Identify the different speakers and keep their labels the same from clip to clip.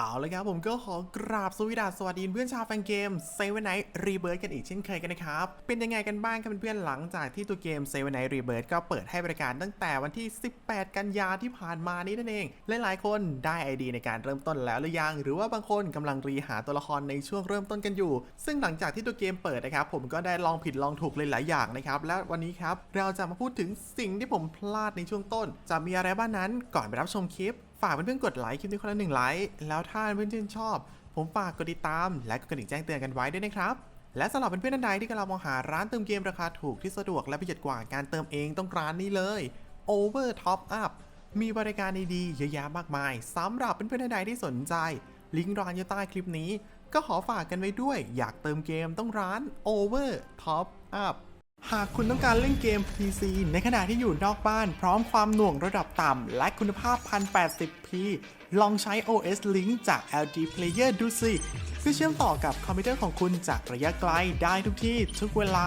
Speaker 1: เอาเลยครับผมก็ขอกราบสวีดัสสวัสดีเพื่อนชาวแฟนเกมเซเว่นไนท์รีเบิร์กันอีกเช่นเคยกันนะครับ เป็นยังไงกันบ้างครับเพื่อนๆหลังจากที่ตัวเกมเซเว่นไนท์รีเบิร์ก็เปิดให้บริการตั้งแต่วันที่ 18 กันยาที่ผ่านมานี้นั่นเองหลายๆคนได้ไอเดียในการเริ่มต้นแล้วหรือยัง หรือว่าบางคนกำลังรีหาตัวละครในช่วงเริ่มต้นกันอยู่ ซึ่งหลังจากที่ตัวเกมเปิดนะครับผมก็ได้ลองผิดลองถูกหลายๆอย่างนะครับและวันนี้ครับเราจะมาพูดถึงสิ่งที่ผมพลาดในช่วงต้น จะมีอะไรบ้างนั้นก่อนไปรับชมคลิป ฝากเพื่อนๆกดไลค์คลิปนี้คนละหนึ่งไลค์แล้วถ้าเพื่อนๆชอบ ผมฝากกดติดตาม และกดกระดิ่งแจ้งเตือนกันไว้ด้วยนะครับและสำหรับเพื่อนๆท่านใดที่กำลังมองหาร้านเติมเกมราคาถูกที่สะดวกและประหยัดกว่าการเติมเองต้องร้านนี้เลย Over Top Up มีบริการดีๆเยอะแยะมากมายสำหรับเพื่อนๆท่านใดที่สนใจ ลิงก์ร้านอยู่ใต้คลิปนี้ ก็ขอฝากกันไว้ด้วย อยากเติมเกมต้องร้าน Over Top Up หากคุณต้องการเล่นเกม PC ในขณะที่อยู่นอกบ้าน พร้อมความหน่วงระดับต่ำ และคุณภาพ 1080p ลองใช้ OS Link จาก LG Player ดูสิเพื่อเชื่อมต่อกับคอมพิวเตอร์ของคุณจากระยะไกลได้ทุกที่ทุกเวลา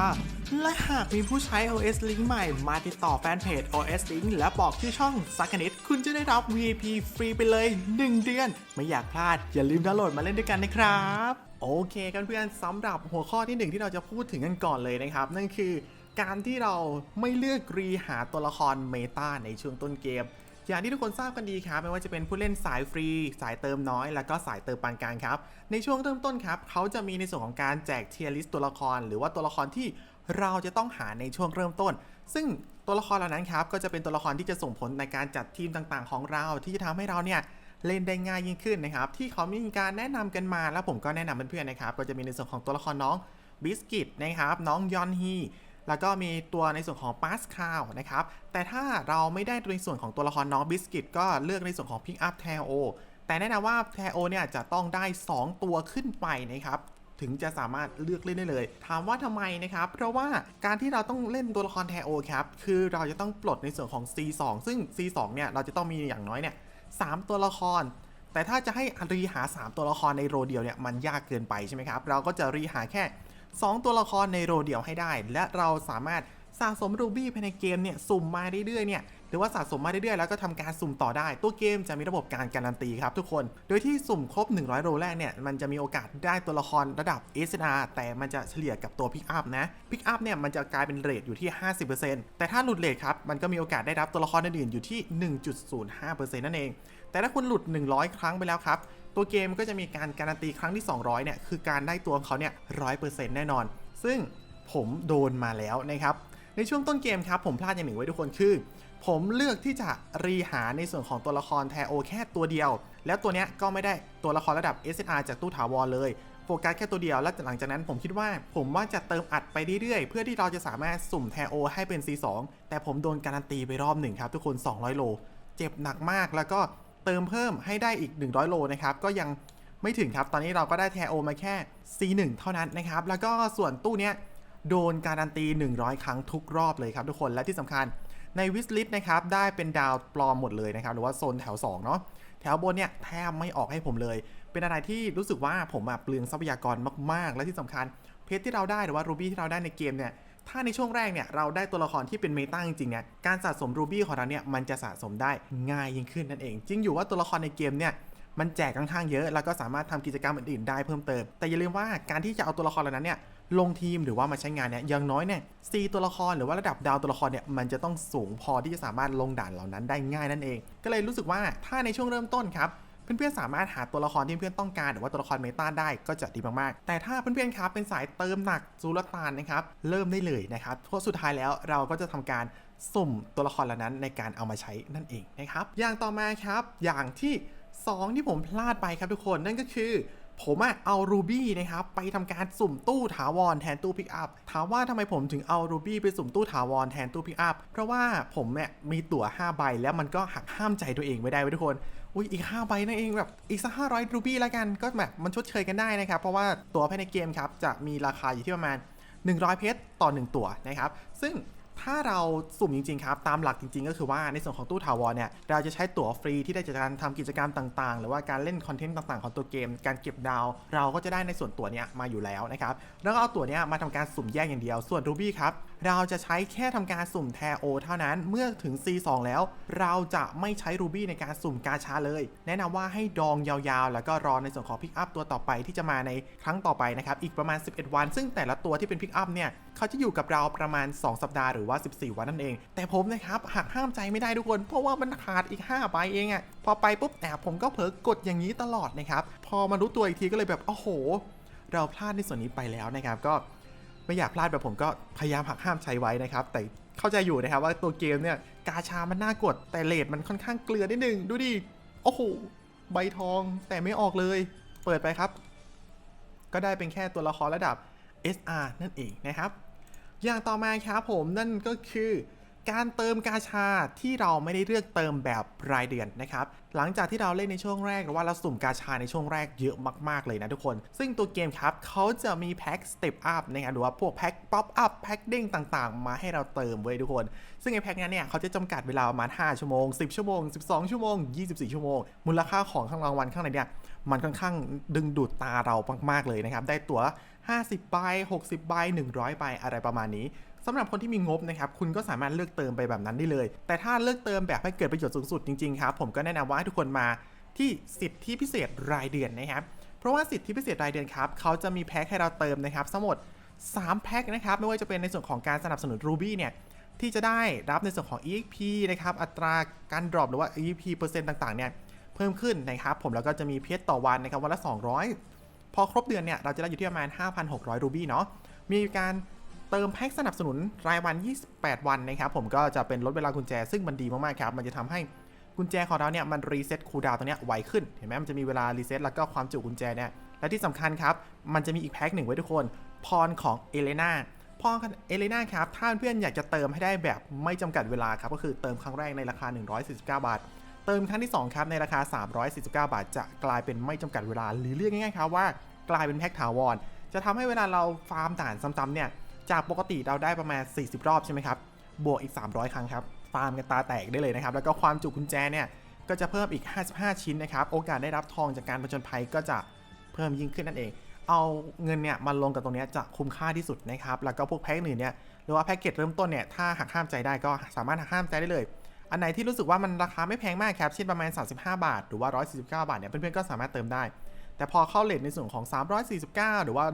Speaker 1: และหากมีผู้ใช้ OS Link ใหม่มาติดต่อแฟนเพจ OS Link และบอกชื่อช่องสักนิดคุณจะได้รับ VIP ฟรีไปเลย 1 เดือน ไม่อยากพลาดอย่าลืมดาวน์โหลดมาเล่นด้วยกันนะครับ โอเคกันเพื่อนสำหรับหัวข้อที่หนึ่งที่เราจะพูดถึงกันก่อนเลยนะครับ นั่นคือการที่เราไม่เลือกรีหาตัวละครเมตาในช่วงต้นเกม อย่างที่ทุกคนทราบกันดีครับไม่ว่าจะเป็นผู้เล่นสายฟรี สายเติมน้อย แล้วก็สายเติมปานกลางครับ ในช่วงเริ่มต้นครับ เขาจะมีในส่วนของการแจกเทียร์ลิสต์ตัวละคร หรือว่าตัวละครที่เราจะต้องหาในช่วงเริ่มต้น ซึ่งตัวละครเหล่านั้นครับก็จะเป็นตัวละครที่จะส่งผลในการจัดทีมต่างๆ ของเราที่จะทำให้เราเนี่ย เล่นได้ง่ายยิ่งขึ้นนะครับ ที่เขามีการแนะนำกันมาแล้วผมก็แนะนำเพื่อนๆนะครับ ก็จะมีในส่วนของตัวละครน้องบิสกิตนะครับน้องยอนฮีแล้วก็มีตัวในส่วนของปาสคาวนะครับ แต่ถ้าเราไม่ได้ในส่วนของตัวละครน้องบิสกิตก็เลือกในส่วนของพิกอัพแทโอแต่แนะนำว่าแทโอเนี่ยจะต้องได้ 2 ตัวขึ้นไปนะครับถึงจะสามารถเลือกเล่นได้เลย ถามว่าทำไมนะครับ เพราะว่าการที่เราต้องเล่นตัวละครแทโอครับ คือเราจะต้องปลดในส่วนของ C2 ซึ่ง C2 เนี่ย เราจะต้องมีอย่างน้อยเนี่ย สามตัวละคร แต่ถ้าจะให้รีหา 3 ตัวละครในโรเดียวเนี่ยมันยากเกินไปใช่ไหมครับ เราก็จะรีหาแค่ 2 ตัวละครในโรเดียวให้ได้ และเราสามารถ สะสมรูบี้ภายในเกมเนี่ยสุ่มมาเรื่อยๆเนี่ยหรือว่าสะสมมาเรื่อยๆแล้วก็ทำการสุ่มต่อได้ ตัวเกมจะมีระบบการการันตีครับทุกคน โดยที่สุ่มครบ 100 โรแรกเนี่ยมันจะมีโอกาสได้ตัวละครระดับ SNR แต่มันจะเฉลี่ยกับตัวพิกอัพนะพิกอัพเนี่ยมันจะกลายเป็นเรทอยู่ที่ 50%แต่ถ้าหลุดเรทครับมันก็มีโอกาสได้รับตัวละครอื่นๆอยู่ที่ 1.05%นั่นเอง แต่ถ้าคุณหลุด 100 ครั้งไปแล้วครับตัวเกมก็จะมีการการันตีครั้งที่ 200เนี่ยคือการได้ตัวของเขาเนี่ย100%แน่นอน ซึ่งผมโดนมาแล้วนะครับ ในช่วงต้นเกมครับผมพลาดอย่างหนึ่งไว้ทุกคนคือ ผมเลือกที่จะรีหาในส่วนของตัวละครแทโอแค่ตัวเดียว แล้วตัวเนี้ยก็ไม่ได้ตัวละครระดับ SNR จากตู้ถาวรเลยโฟกัสแค่ตัวเดียว แล้วหลังจากนั้นผมคิดว่า ผมว่าจะเติมอัดไปเรื่อยๆ เพื่อที่เราจะสามารถสุ่มแทโอให้เป็น C2 แต่ผมโดนการันตีไปรอบหนึ่งครับทุกคน 200 โล เจ็บหนักมากแล้วก็เติมเพิ่มให้ได้อีก 100 โลนะครับก็ยังไม่ถึงครับ ตอนนี้เราก็ได้แทโอมาแค่ C1 เท่านั้นนะครับแล้วก็ส่วนตู้เนี้ย โดนการันตี 100 ครั้งทุกรอบเลยครับทุกคนและที่สำคัญในวิสลิตนะครับได้เป็นดาวปลอมหมดเลยนะครับหรือว่าโซนแถว2เนาะแถวบนเนี่ยแทบไม่ออกให้ผมเลย เป็นอะไรที่รู้สึกว่าผมแบบเปลืองทรัพยากรมาก ๆ และที่สำคัญเพชรที่เราได้หรือว่ารูบี้ที่เราได้ในเกมเนี่ยถ้าในช่วงแรกเนี่ยเราได้ตัวละครที่เป็นเมตาจริงๆเนี่ยการสะสมรูบี้ของเราเนี่ยมันจะสะสมได้ง่ายยิ่งขึ้นนั่นเอง จริงอยู่ว่าตัวละครในเกมเนี่ยมันแจกค่อนข้างเยอะ แล้วก็สามารถทำกิจกรรมอื่นๆได้เพิ่มเติม แต่อย่าลืมว่าการที่จะเอาตัวละครเหล่านั้นเนี่ย ลงทีมหรือว่ามาใช้งานเนี่ยอย่างน้อยเนี่ยซีตัวละครหรือว่าระดับดาวตัวละครเนี่ยมันจะต้องสูงพอที่จะสามารถลงด่านเหล่านั้นได้ง่ายนั่นเอง ก็เลยรู้สึกว่าถ้าในช่วงเริ่มต้นครับเพื่อนๆสามารถหาตัวละครที่เพื่อนต้องการหรือว่าตัวละครเมตาได้ก็จะดีมากๆ แต่ถ้าเพื่อนๆครับเป็นสายเติมหนักซูรตานนะครับเริ่มได้เลยนะครับเพราะสุดท้ายแล้วเราก็จะทำการสุ่มตัวละครเหล่านั้นในการเอามาใช้นั่นเองนะครับอย่างต่อมาครับอย่างที่ 2 ที่ผมพลาดไปครับทุกคนนั่นก็คือ ผมอะเอารูบี้นะครับ ไปทำการสุ่มตู้ถาวรแทนตู้พิกอัพถามว่าทำไมผมถึงเอารูบี้ไปสุ่มตู้ถาวรแทนตู้พิกอัพเพราะว่าผมเนี่ยมีตั๋ว 5 ใบ แล้วมันก็หักห้ามใจตัวเองไม่ได้ไว้ทุกคนอุ้ยอีก 5 ใบนั่นเองแบบอีกสักห้าร้อยรูบี้แล้วกันก็แบบมันชดเชยกันได้นะครับ เพราะว่าตั๋วภายในเกมครับ จะมีราคาอยู่ที่ประมาณ 100 เพชรต่อ 1 ตั๋วนะครับ ซึ่ง ถ้าเราสุ่มจริงๆครับ ตามหลักจริงๆ ก็คือว่าในส่วนของตู้ถาวรเนี่ย เราจะใช้ตั๋วฟรีที่ได้จากการทำกิจกรรมต่างๆ หรือว่าการเล่นคอนเทนต์ต่างๆ ของตัวเกม การเก็บดาว เราก็จะได้ในส่วนตั๋วเนี้ยมาอยู่แล้วนะครับ แล้วก็เอาตั๋วเนี้ยมาทำการสุ่มแยกอย่างเดียว ส่วนรูบี้ครับ เราจะใช้แค่ทำการสุ่มแทโอเท่านั้นเมื่อถึง C2 แล้ว เราจะไม่ใช้รูบี้ในการสุ่มกาชาเลย แนะนำว่าให้ดองยาวๆ แล้วก็รอในส่วนของพิกอัพตัวต่อไปที่จะมาในครั้งต่อไปนะครับ อีกประมาณ 11 วัน ซึ่งแต่ละตัวที่เป็นพิกอัพเนี่ย เขาจะอยู่กับเราประมาณ 2 สัปดาห์หรือว่า 14 วันนั่นเอง แต่ผมนะครับหักห้ามใจไม่ได้ทุกคน เพราะว่ามันขาดอีก5ใบเองอะพอไปปุ๊บแอบผมก็เผลอกดอย่างนี้ตลอดนะครับพอมารู้ตัวอีกทีก็เลยแบบโอ้โห เราพลาดในส่วนนี้ไปแล้วนะครับก็ ไม่อยากพลาดแบบผมก็พยายามหักห้ามใช้ไว้นะครับ แต่เข้าใจอยู่นะครับว่าตัวเกมเนี่ยกาชามันน่ากดแต่เลทมันค่อนข้างเกลือนิดนึงดูดิโอ้โหใบทองแต่ไม่ออกเลย เปิดไปครับ ก็ได้เป็นแค่ตัวละครระดับ SR นั่นเองนะครับ อย่างต่อมาครับผมนั่นก็คือ การเติมกาชาที่เราไม่ได้เลือกเติมแบบรายเดือนนะครับหลังจากที่เราเล่นในช่วงแรกหรือว่าเราสุ่มกาชาในช่วงแรกเยอะมากๆเลยนะทุกคน ซึ่งตัวเกมครับเขาจะมีแพ็คสเต็ปอัพนะครับหรือว่าพวกแพ็คป๊อปอัพแพ็คเด้งต่างๆ มาให้เราเติมไว้ยทุกคน ซึ่งไอ้แพ็คนั้นเนี่ยเขาจะจำกัดเวลาประมาณ 5 ชั่วโมง 10 ชั่วโมง 12 ชั่วโมง 24 ชั่วโมง มูลค่าของข้างรางวัลข้างในเนี่ยมันค่อนข้างดึงดูดตาเรามากๆเลยนะครับได้ตั๋ว50ใบ60ใบ100ใบอะไรประมาณนี้ สำหรับคนที่มีงบนะครับคุณก็สามารถเลือกเติมไปแบบนั้นได้เลย แต่ถ้าเลือกเติมแบบให้เกิดประโยชน์สูงสุดจริงๆครับผมก็แนะนำว่าให้ทุกคนมาที่สิทธิพิเศษรายเดือนนะครับเพราะว่าสิทธิพิเศษรายเดือนครับเขาจะมีแพ็คให้เราเติมนะครับทั้งหมด3แพ็คนะครับไม่ว่าจะเป็นในส่วนของการสนับสนุน Ruby เนี่ยที่จะได้รับในส่วนของ EXP นะครับอัตราการ drop หรือว่า EXP เปอร์เซ็นต์ต่างๆเนี่ยเพิ่มขึ้นนะครับผมแล้วก็จะมีเพชรต่อวันนะครับวันละ 200 พอครบเดือนเนี่ยเราจะได้อยู่ที่ประมาณ 5,600 รูบี้เนาะมีการ เติมแพ็คสนับสนุนรายวัน 28 วันนะครับผมก็จะเป็นลดเวลากุญแจซึ่งมันดีมากๆครับมันจะทำให้กุญแจของเราเนี่ยมันรีเซ็ตคูลดาวน์ตัวเนี้ยไวขึ้นเห็นไหมมันจะมีเวลารีเซ็ตแล้วก็ความจุกุญแจเนี่ยและที่สำคัญครับมันจะมีอีกแพ็คหนึ่งไว้ทุกคนพรของเอเลนาพรของเอเลนาครับถ้าเพื่อนอยากจะเติมให้ได้แบบไม่จำกัดเวลาครับก็คือเติมครั้งแรกในราคา 149 บาท เติมครั้งที่ 2 ครับในราคา 349 บาท จะกลายเป็นไม่จำกัดเวลาหรือเรียกง่ายๆครับว่ากลายเป็นแพ็คถาวรจะทำให้เวลาเราฟาร์มด่านซ้ำๆเนี่ย จากปกติเราได้ประมาณ 40 รอบใช่ไหมครับ บวกอีก 300 ครั้งครับ ฟาร์มกันตาแตกได้เลยนะครับ แล้วก็ความจุกุญแจเนี่ย ก็จะเพิ่มอีก 55 ชิ้นนะครับ โอกาสได้รับทองจากการผจญภัยก็จะเพิ่มยิ่งขึ้นนั่นเอง เอาเงินเนี่ยมาลงกับตรงนี้จะคุ้มค่าที่สุดนะครับ แล้วก็พวกแพ็คอื่นเนี่ย หรือว่าแพ็กเกจเริ่มต้นเนี่ย ถ้าหักห้ามใจได้ก็สามารถหักห้ามใจได้เลย อันไหนที่รู้สึกว่ามันราคาไม่แพงมากครับ เช่นประมาณ 35 บาท หรือว่า 149 บาทเนี่ย เพื่อนๆ ก็สามารถเติมได้ แต่พอเข้าเลทในส่วนของ 349 หรือว่า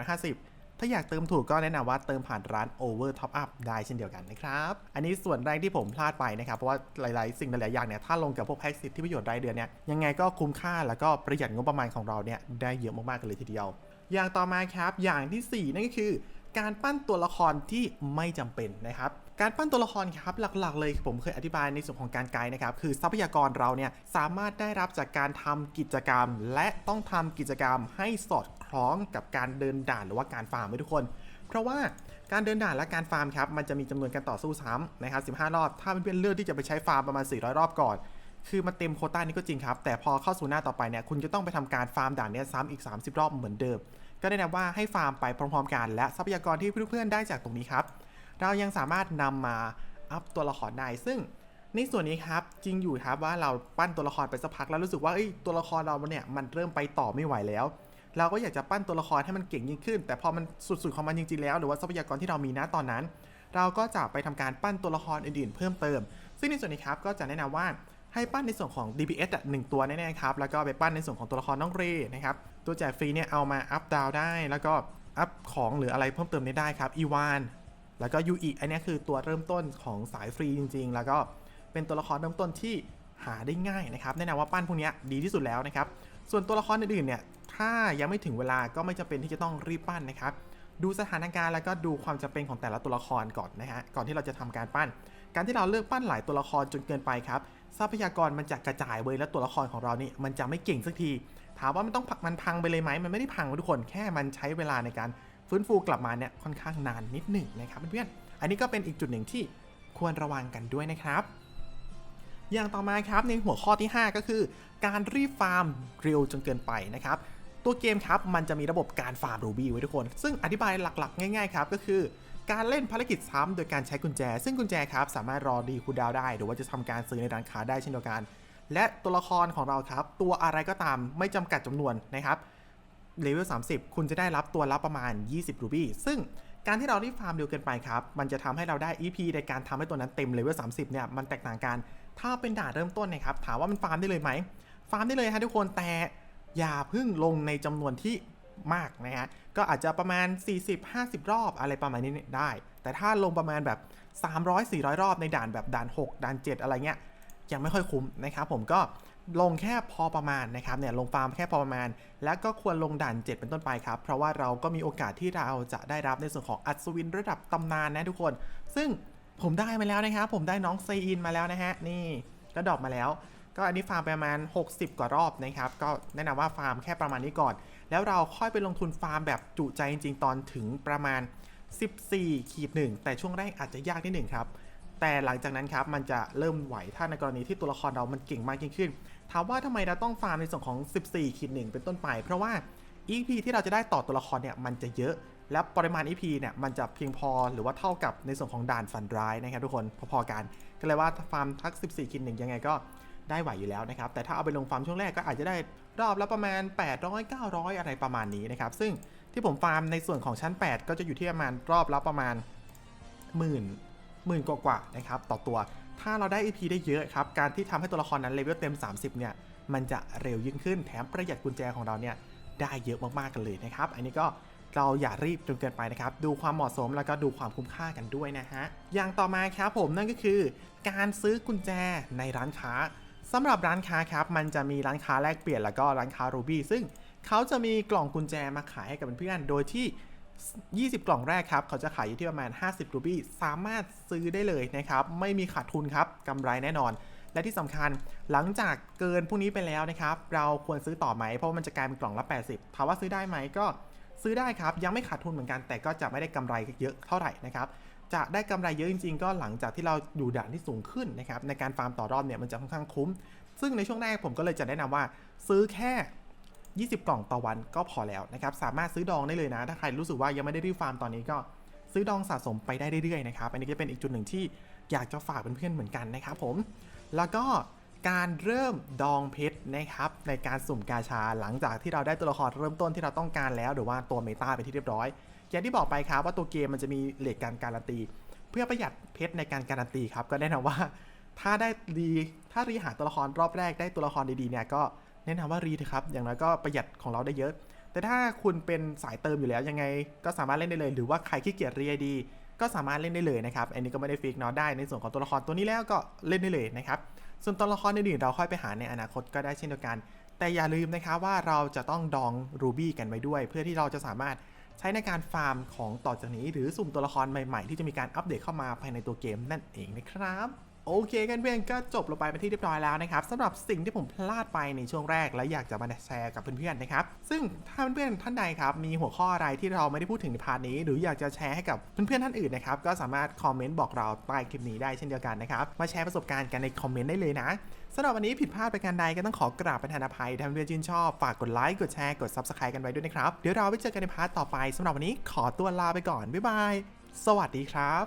Speaker 1: 1,150 ถ้าอยากเติมถูกก็แนะนำว่าเติมผ่านร้าน Over Top Up ได้เช่นเดียวกันนะครับ อันนี้ส่วนแรกที่ผมพลาดไปนะครับ เพราะว่าหลาย ๆ สิ่งหลาย ๆ อย่างเนี่ย ถ้าลงกับพวกแพ็กสิทธิประโยชน์รายเดือนเนี่ย ยังไงก็คุ้มค่าแล้วก็ประหยัดงบประมาณของเราเนี่ยได้เยอะมากๆกันเลยทีเดียว อย่างต่อมาครับ อย่างที่ 4 นั่นก็คือการปั้นตัวละครที่ไม่จำเป็นนะครับ การปั้นตัวละครครับหลักๆ เลยผมเคยอธิบายในส่วนของการไกด์นะครับ คือทรัพยากรเราเนี่ยสามารถได้รับจากการทำกิจกรรม และต้องทำกิจกรรมให้สอด คล้องกับการเดินด่านหรือว่าการฟาร์มไว้ทุกคน เพราะว่าการเดินด่านและการฟาร์มครับมันจะมีจำนวนการต่อสู้ซ้ำนะครับ15 รอบ ถ้าเพื่อนๆเลือกที่จะไปใช้ฟาร์มประมาณ 400 รอบก่อน คือมันเต็มโคต้านี้ก็จริงครับ แต่พอเข้าสู่หน้าต่อไปเนี่ยคุณจะต้องไปทำการฟาร์มด่านนี้ซ้ำอีก 30 รอบเหมือนเดิม ก็แนะนำว่าให้ฟาร์มไปพร้อมๆ กัน และทรัพยากรที่เพื่อนๆได้จากตรงนี้ครับเรายังสามารถนำมาอัพตัวละครได้ซึ่งในส่วนนี้ครับจริงอยู่ครับว่าเราปั้นตัวละครไปสักพักแล้วรู้สึกว่าเอ้ตัวละครเราเนี่ยมันเริ่มไปต่อไม่ไหวแล้ว เราก็อยากจะปั้นตัวละครให้มันเก่งยิ่งขึ้น แต่พอมันสุดๆของมันจริงๆแล้ว หรือว่าทรัพยากรที่เรามีณตอนนั้น เราก็จะไปทำการปั้นตัวละครอื่นๆ เพิ่มเติม ซึ่งในส่วนนี้ครับก็จะแนะนำว่าให้ปั้นในส่วนของ DPS อะหนึ่งตัวแน่ๆครับ แล้วก็ไปปั้นในส่วนของตัวละครน้องเรนะครับ ตัวแจกฟรีเนี่ยเอามาอัพดาวได้ แล้วก็อัพของหรืออะไรเพิ่มเติมได้ครับ อีวาน แล้วก็ยูอีอันนี้คือตัวเริ่มต้นของสายฟรีจริง ๆ แล้วก็เป็นตัวละครเริ่มต้นที่ หาได้ง่ายนะครับแนะนำว่าปั้นพวกนี้ดีที่สุดแล้วนะครับ ส่วนตัวละครอื่นๆเนี่ยถ้ายังไม่ถึงเวลาก็ไม่จำเป็นที่จะต้องรีบปั้นนะครับดูสถานการณ์แล้วก็ดูความจำเป็นของแต่ละตัวละครก่อนนะฮะก่อนที่เราจะทำการปั้น การที่เราเลือกปั้นหลายตัวละครจนเกินไปครับทรัพยากรมันจะกระจายเว้ยแล้วตัวละครของเรานี่มันจะไม่เก่งสักที ถามว่ามันต้องมันพังไปเลยไหมมันไม่ได้พังทุกคนแค่มันใช้เวลาในการฟื้นฟูกลับมาเนี่ยค่อนข้างนานนิดหนึ่งนะครับเพื่อนๆอันนี้ก็เป็นอีกจุดหนึ่งที่ควรระวังกันด้วยนะครับ อย่างต่อมาครับในหัวข้อที่ 5 ก็คือ การรีฟาร์มเร็วจนเกินไปนะครับตัวเกมครับมันจะมีระบบการฟาร์มรูบี้ไว้ทุกคน ซึ่งอธิบายหลักๆ ง่ายๆครับก็คือการเล่นภารกิจซ้ำโดยการใช้กุญแจ ซึ่งกุญแจครับสามารถรอดีคูดาวได้ หรือว่าจะทำการซื้อในร้านค้าได้เช่นเดียวกัน และตัวละครของเราครับ ตัวอะไรก็ตามไม่จำกัดจำนวนนะครับเลเวล30 คุณจะได้รับตัวละประมาณ 20รูบี้ซึ่งการที่เรารีฟาร์มเร็วเกินไปครับ มันจะทำให้เราได้ EP ในการทำให้ตัวนั้นเต็มเลเวล30 เนี่ย มันแตกต่างกัน ถ้าเป็นด่านเริ่มต้นนะครับถามว่ามันฟาร์มได้เลยไหมฟาร์มได้เลยฮะทุกคนแต่อย่าพึ่งลงในจำนวนที่มากนะฮะก็อาจจะประมาณ 40-50 รอบอะไรประมาณนี้ได้ แต่ถ้าลงประมาณแบบ 300-400 รอบในด่านแบบด่าน 6 ด่าน 7 อะไรเงี้ยยังไม่ค่อยคุ้มนะครับผมก็ลงแค่พอประมาณนะครับเนี่ยลงฟาร์มแค่พอประมาณ แล้วก็ควรลงด่าน 7 เป็นต้นไปครับ เพราะว่าเราก็มีโอกาสที่เราจะได้รับในส่วนของอัศวินระดับตำนานนะทุกคน ซึ่ง ผมได้มาแล้วนะครับ ผมได้น้องเซอินมาแล้วนะฮะ นี่ก็ดรอปมาแล้ว ก็อันนี้ฟาร์มประมาณ 60 กว่ารอบนะครับ ก็แนะนำว่าฟาร์มแค่ประมาณนี้ก่อน แล้วเราค่อยไปลงทุนฟาร์มแบบจุใจจริงๆ ตอนถึงประมาณ 14ขีดหนึ่งแต่ช่วงแรกอาจจะยากนิดหนึ่งครับ แต่หลังจากนั้นครับมันจะเริ่มไหวถ้าในกรณีที่ตัวละครเรามันเก่งมากยิ่งขึ้น ถามว่าทำไมเราต้องฟาร์มในส่วนของ 14ขีดหนึ่งเป็นต้นไป เพราะว่า EP ที่เราจะได้ต่อตัวละครเนี่ยมันจะเยอะ และปริมาณ EP เนี่ยมันจะเพียงพอหรือว่าเท่ากับในส่วนของด่านฝันร้ายนะครับทุกคนพอๆกันก็เลยว่าฟาร์มทัก 14ขีดหนึ่งยังไงก็ได้ไหวอยู่แล้วนะครับ แต่ถ้าเอาไปลงฟาร์มช่วงแรกก็อาจจะได้รอบละประมาณ 800 900 อะไรประมาณนี้นะครับ ซึ่งที่ผมฟาร์มในส่วนของชั้น 8 ก็จะอยู่ที่ประมาณรอบละประมาณหมื่นหมื่นกว่าๆนะครับต่อตัว ถ้าเราได้ EP ได้เยอะครับ การที่ทำให้ตัวละครนั้นเลเวลเต็ม 30 เนี่ย มันจะเร็วยิ่งขึ้นแถมประหยัดกุญแจของเราเนี่ยได้เยอะมากๆกันเลยนะครับ อันนี้ก็ เราอย่ารีบจนเกินไปนะครับ ดูความเหมาะสมแล้วก็ดูความคุ้มค่ากันด้วยนะฮะ อย่างต่อมาครับผมนั่นก็คือ การซื้อกุญแจในร้านค้าสำหรับร้านค้าครับมันจะมีร้านค้าแลกเปลี่ยนแล้วก็ร้านค้ารูบี้ซึ่งเขาจะมีกล่องกุญแจมาขายให้กับเพื่อนๆโดยที่ 20 กล่องแรกครับ เขาจะขายอยู่ที่ประมาณ 50รูบี้สามารถซื้อได้เลยนะครับ ไม่มีขาดทุนครับกำไรแน่นอน และที่สำคัญหลังจากเกินพวกนี้ไปแล้วนะครับ เราควรซื้อต่อไหม เพราะมันจะกลายเป็นกล่องละ 80 ถามว่าซื้อได้ไหมก็ ซื้อได้ครับ ยังไม่ขาดทุนเหมือนกัน แต่ก็จะไม่ได้กำไรเยอะเท่าไหร่นะครับจะได้กำไรเยอะจริง ๆ ก็หลังจากที่เราอยู่ด่านที่สูงขึ้นนะครับในการฟาร์มต่อรอบเนี่ยมันจะค่อนข้างคุ้ม ซึ่งในช่วงแรกผมก็เลยจะแนะนำว่าซื้อแค่ 20 กล่องต่อวันก็พอแล้วนะครับสามารถซื้อดองได้เลยนะ ถ้าใครรู้สึกว่ายังไม่ได้รีฟาร์มตอนนี้ก็ซื้อดองสะสมไปได้เรื่อยๆนะครับอันนี้ก็เป็นอีกจุดหนึ่งที่อยากจะฝากเพื่อนๆเหมือนกันนะครับผมแล้วก็ การเริ่มดองเพชรนะครับในการสุ่มกาชาหลังจากที่เราได้ตัวละครเริ่มต้นที่เราต้องการแล้ว หรือว่าตัวเมตาไปที่เรียบร้อย อย่างที่บอกไปครับว่าตัวเกมมันจะมีเลทการการันตี เพื่อประหยัดเพชรในการการันตีครับก็แนะนำว่า ถ้าได้รีถ้ารีหาตัวละครรอบแรกได้ตัวละครดีๆเนี่ยก็แนะนำว่ารีเถอะครับอย่างน้อยก็ประหยัดของเราได้เยอะ แต่ถ้าคุณเป็นสายเติมอยู่แล้วยังไง ก็สามารถเล่นได้เลย หรือว่าใครขี้เกียจรีดีก็สามารถเล่นได้เลยนะครับ อันนี้ก็ไม่ได้ฟิกเนาะได้ในส่วนของตัวละครตัวนี้แล้วก็เล่นได้เลยนะครับ ส่วนตัวละครอื่นๆเราค่อยไปหาในอนาคตก็ได้เช่นเดียวกัน แต่อย่าลืมนะครับว่าเราจะต้องดองรูบี้กันไว้ด้วย เพื่อที่เราจะสามารถใช้ในการฟาร์มของต่อจากนี้ หรือสุ่มตัวละครใหม่ๆ ที่จะมีการอัปเดตเข้ามาภายในตัวเกมนั่นเองนะครับ โอเคกันเพื่อนก็จบลงไปเป็นที่เรียบร้อยแล้วนะครับสำหรับสิ่งที่ผมพลาดไปในช่วงแรก และอยากจะมาแชร์กับเพื่อนๆนะครับซึ่งถ้าเพื่อนๆท่านใดครับมีหัวข้ออะไรที่เราไม่ได้พูดถึงในพาร์ทนี้ หรืออยากจะแชร์ให้กับเพื่อนๆท่านอื่นนะครับก็สามารถคอมเมนต์บอกเราใต้คลิปนี้ได้เช่นเดียวกันนะครับมาแชร์ประสบการณ์กันในคอมเมนต์ได้เลยนะสำหรับวันนี้ผิดพลาดไปการใดก็ต้องขอกราบประธานอภัยถ้านเพื่อนชื่นชอบฝากกดไลค์กดแชร์กด subscribe กันไว้ด้วยนะครับเดี๋ยวเราไปเจอกันในพาร์ทต่อไปสำหรับวันนี้ขอตัวลาไปก่อนบ๊ายบายสวัสดีครับ